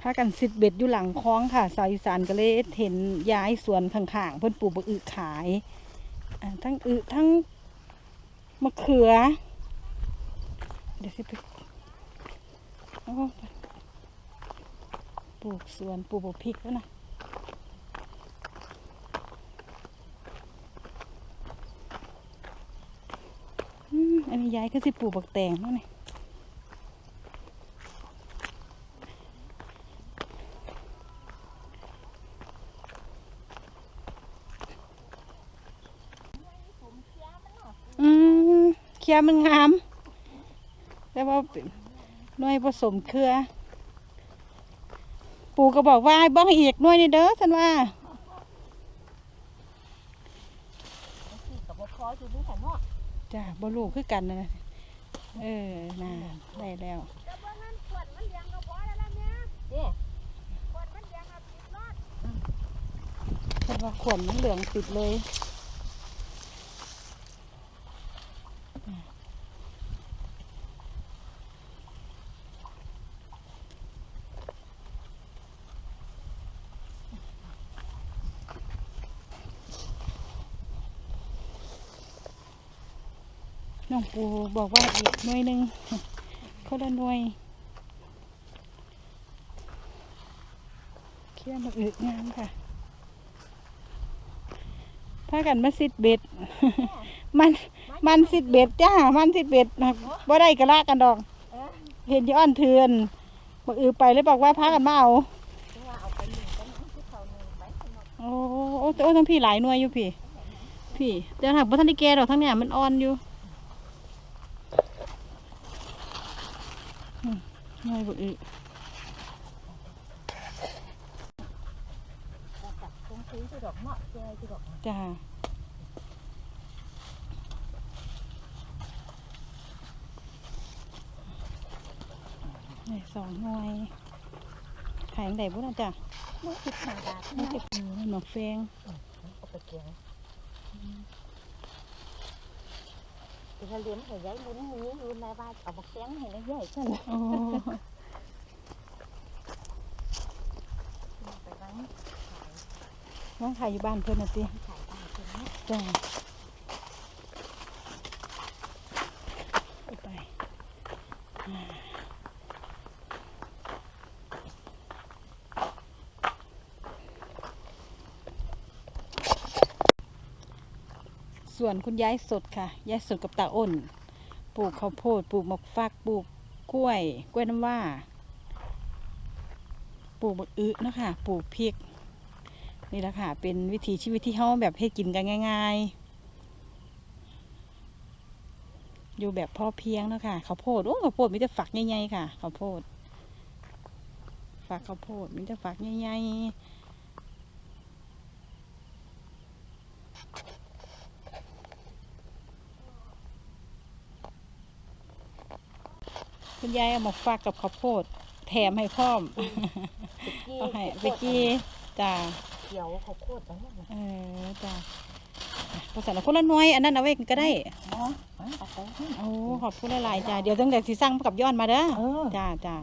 พากันสิบเบ็ดอยู่หลังคลองค่ะสาวอีสานก็เลยเห็นย้ายสวนข้างๆเพิ่อนปลูกบักอึขายทั้งอึทั้งมะเขือ เดี๋ยวสิไปปลูกสวนปลูกบักพริกแล้วนะอันนี้ย้ายก็สิปลูกบักแตงแล้วนี่ อื มเคียมันงาม แต่ว่านหน่วยผสมเครือ ปู่ก็บอกว่าให้บ้องอีกหน่วยนี่เด้อท่านว่ากับบ่พออยู่นี่แหละเนาะจ้าบลูคือกันนะเออน่าได้แล้วเด้เพิ่นว่าขวดมันเหลืองติดเลย น้องปูบอกว่าอีกหน่วยหนึ่งคนละหน่วยเคี่ยมาอึดงามค่ะพากันมาสิดเบ็ด มันมันสิดเบ็ดจ้า มันสิดเบ็ดนะบ่ได้กระละกันดอก เห็นที่อ้อนเทือนบอกอือไปเลยบอกว่าพากันมาเอาโอ้โอ้แต่โอ้ทั้งพี่หลายหน่วยอยู่พี่ พี่เดี๋ยวถักบ่ทันได้แก่ดอกทั้งเนี้ยมันอ่อนอยู่อืมหน่วย บ่อือจับตรงซื้อที่ดอกเนาะเจอที่ดอกจ้านี่สองหน่วยขายจั่งใดบุ่นนะจ้ะมือสิบห้าบาทนี่เนาะจะอือหนอกแฟงเอาไปเกี่ยงเดี๋ยวเลี้ยงให้ยายลุ้นมือลุ้นในบ้านเอาบักแข้งให้แล้วยายฉันโอ้ไปนั่ง น้องขายอยู่บ้านเพื่อนนะสิขายบ้านคนนี้จ้าไปส่วนคุณยายสดค่ะยายสดกับตาอ้น ปลูกข้าวโพด ปลูกหมกฟัก ปลูกกล้วย กล้วยน้ำว่า ปลูกบักอึนะคะปลูกพริก นี่แหละค่ะเป็นวิถีชีวิตที่เขาแบบให้กินกันง่าย ๆ อยู่แบบพ่อเพียงเนาะคะข้าวโพดโอ้ข้าวโพดมีแต่ฝักใหญ่ๆค่ะข้าวโพดฝักข้าวโพดมีแต่ฝักใหญ่ๆคุณยายเอามาฝากกับข้าวโพดแถมให้พร้อมเอาให้ไปกี้จ้า เขียวเขาโคตรแล้วนะเออจ้าภาษาละคนละหน้อยอันนั้นเอาไว้ก็ได้เนาะเอาไปโอ้ขอบคุณหลายๆจ้าเดี๋ยวต้องเดี๋ยวสิสั่งกับย้อนมาเด้อเออจ้าจ้า